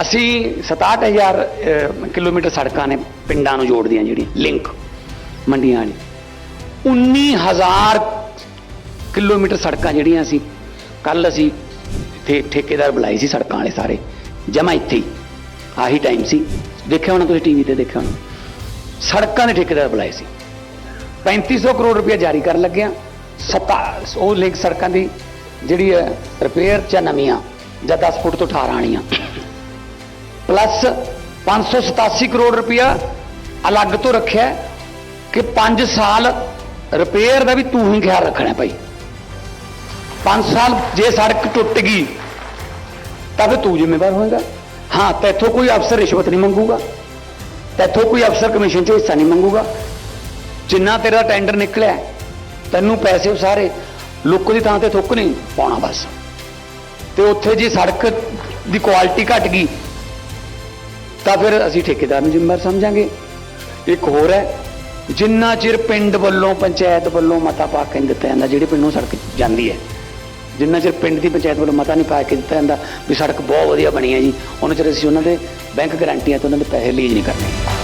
ਅਸੀਂ 67000 ਅਹ, ਕਿਲੋਮੀਟਰ ਸੜਕਾਂ ਨੇ ਪਿੰਡਾਂ ਨੂੰ ਜੋੜਦੀਆਂ ਜਿਹੜੀ ਲਿੰਕ ਮੰਡੀਆਂ ਵਾਲੀ 19000 ਕਿਲੋਮੀਟਰ ਸੜਕਾਂ ਜਿਹੜੀਆਂ ਅਸੀਂ ਕੱਲ ਅਸੀਂ ਇੱਥੇ ਠੇਕੇਦਾਰ ਬੁਲਾਏ ਸੀ ਸੜਕਾਂ ਵਾਲੇ ਸਾਰੇ ਜਮਾ ਇੱਥੇ ਆਹੀ ਟਾਈਮ ਸੀ। ਦੇਖਿਆ ਹੋਣਾ ਤੁਸੀਂ ਟੀਵੀ ਤੇ ਦੇਖਿਆ ਹੋਣਾ। ਸੜਕਾਂ ਦੇ ਠੇਕੇਦਾਰ ਬੁਲਾਏ ਸੀ। 3500 ਕਰੋੜ ਰੁਪਏ ਜਾਰੀ ਕਰਨ ਲੱਗਿਆ। ਸਤਾ ਉਹ ਲਿੰਕ ਸੜਕਾਂ ਦੀ ਜਿਹੜੀ ਹੈ ਰਿਪੇਅਰ ਜਾਂ ਨਵੀਆਂ ਜਾਂ 10 ਫੁੱਟ ਤੋਂ 18 ਆਣੀਆਂ ਪਲੱਸ 587 ਕਰੋੜ ਰੁਪਇਆ ਅਲੱਗ ਤੋਂ ਰੱਖਿਆ ਕਿ 5 ਸਾਲ ਰਿਪੇਅਰ ਦਾ ਵੀ ਤੂੰ ਹੀ ਖਿਆਲ ਰੱਖਣਾ ਭਾਈ। 5 ਸਾਲ ਜੇ ਸੜਕ ਟੁੱਟ ਗਈ, ਤਾਂ ਫਿਰ ਤੂੰ ਜ਼ਿੰਮੇਵਾਰ ਹੋਏਗਾ। ਹਾਂ ਤੈਥੋਂ ਕੋਈ ਅਫਸਰ ਰਿਸ਼ਵਤ ਨਹੀਂ ਮੰਗੂਗਾ। ਤੈਥੋਂ ਕੋਈ ਅਫਸਰ ਕਮਿਸ਼ਨ 'ਚ ਹਿੱਸਾ ਨਹੀਂ ਮੰਗੂਗਾ। ਜਿੰਨਾ ਤੇਰਾ ਟੈਂਡਰ ਨਿਕਲਿਆ, ਤੈਨੂੰ ਪੈਸੇ ਉਹ ਸਾਰੇ ਲੁੱਕ ਦੀ ਥਾਂ ਤੇ ਥੁੱਕ ਨਹੀਂ ਪਾਉਣਾ ਬਸ। ਤੇ ਉੱਥੇ ਜੇ ਸੜਕ ਦੀ ਕੁਆਲਿਟੀ ਘਟ ਗਈ ਤਾਂ ਫਿਰ ਅਸੀਂ ਠੇਕੇਦਾਰ ਨੂੰ ਜ਼ਿੰਮੇਵਾਰ ਸਮਝਾਂਗੇ। ਇੱਕ ਹੋਰ ਹੈ, ਜਿੰਨਾ ਚਿਰ ਪਿੰਡ ਵੱਲੋਂ, ਪੰਚਾਇਤ ਵੱਲੋਂ ਮਤਾ ਪਾ ਕੇ ਨਹੀਂ ਦਿੱਤਾ ਜਾਂਦਾ, ਜਿਹੜੇ ਪਿੰਡੋਂ ਸੜਕ ਜਾਂਦੀ ਹੈ। ਜਿੰਨਾ ਚਿਰ ਪਿੰਡ ਦੀ ਪੰਚਾਇਤ ਵੱਲੋਂ ਮਤਾ ਨਹੀਂ ਪਾ ਕੇ ਦਿੱਤਾ ਜਾਂਦਾ, ਵੀ ਸੜਕ ਬਹੁਤ ਵਧੀਆ ਬਣੀ ਹੈ ਜੀ, ਉਹਨਾਂ ਚਿਰ ਅਸੀਂ ਉਹਨਾਂ ਦੇ ਬੈਂਕ ਗਾਰੰਟੀਆਂ ਤੋਂ ਉਹਨਾਂ ਦੇ ਪੈਸੇ ਲੀਜ਼ ਨਹੀਂ ਕਰਨੇ।